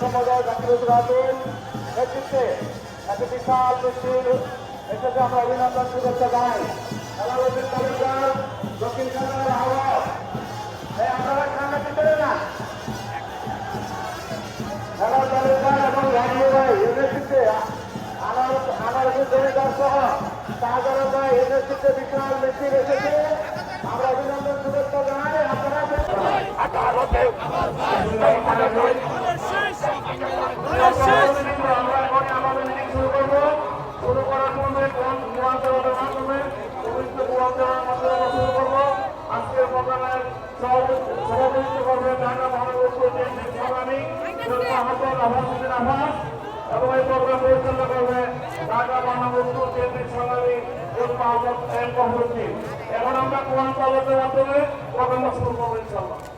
সম্পাদক রাতুল নেতৃত্বে এত বিশাল মিছিল এসেছে আমরা অভিনন্দন শুভেচ্ছা জানাই। হেলালুদ্দিন তালুকদার দক্ষিণ কান্নার আহ্বায়ক এই আপনারা ঠান্ডা ভিতরে না? হেলাল তালুকদার এবং রাজু ভাই নেতৃত্বে আমার আমার জমিদার সহ শাহজালাল ভাই এর বিশাল মিছিল এসেছে। আমরা অভিনন্দন শুভেচ্ছা জানাই। আপনারা আমরা এখন আমাদের মিটিং শুরু করব শুরু করার পূর্বে কোন কোরআন তেলাওয়াতের মাধ্যমে পবিত্র কোরআন তেলাওয়াতের মাধ্যমে আমরা শুরু করব আজকের প্রোগ্রামের সভাপতি- সভাপতিত্ব করবেন ঢাকা মহানগর পৌরসভার সভাপতি ডক্টর হাসান আব্বাস এবং এই প্রোগ্রাম পরিচালনা করবে ঢাকা মহানগর এম কহরুদ্দি এখন আমরা কোরআন তেলাওয়াতের মাধ্যমে প্রোগ্রামটা শুরু করব ইনশাআল্লাহ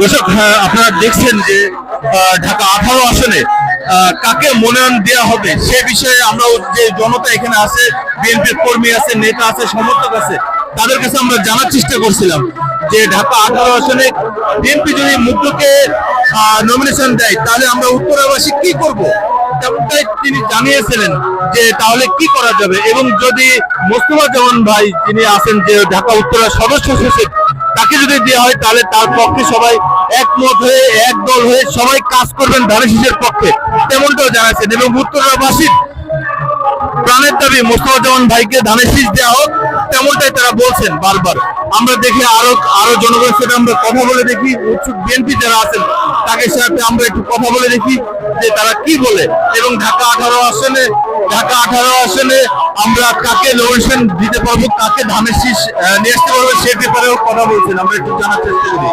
দর্শক হ্যাঁ, আপনারা দেখছেন যে ঢাকা আঠারো আসনে কাকে মনোনয়ন দেওয়া হবে সে বিষয়ে আমরা যে জনতা এখানে আছে, বিএনপির কর্মী আছে, নেতা আছে, সমর্থক আছে, তাদের কাছে আমরা জানার চেষ্টা করছিলাম যে ঢাকা আঠারো আসনে বিএনপি যদি মুগ্ধকে নমিনেশন দেয়, তাহলে আমরা উত্তরাবাসী কি করব? তিনি জানিয়েছিলেন যে তাহলে কি করা যাবে? এবং যদি মোস্তফা জামান ভাই যিনি আছেন যে ঢাকা উত্তরা সদস্য সচিব তাকে যদি দেওয়া হয়, তাহলে তার পক্ষে সবাই একমত হয়ে, এক দল হয়ে সবাই কাজ করবেন ধানের পক্ষে। তেমনটাও জানাচ্ছেন এবং উত্তরাবাসীর প্রাণের দাবি মোস্তফা জামান ভাইকে ধানের শীষ দেওয়া হোক, তেমনটাই তারা বলছেন বারবার। আমরা দেখি আরও আরও জনগণের সাথে আমরা কথা বলে দেখি, উৎসুক বিএনপি যারা আছেন, তাকে সাথে আমরা একটু কথা বলে দেখি যে তারা কি বলে। এবং ঢাকা আঠারো আসনে, ঢাকা আঠারো আসনে আমরা কাকে লোকেশন দিতে পারব, কাকে ধানের শীষ নিয়ে আসতে পারব সে ব্যাপারেও কথা বলছেন। আমরা একটু জানার চেষ্টা করি।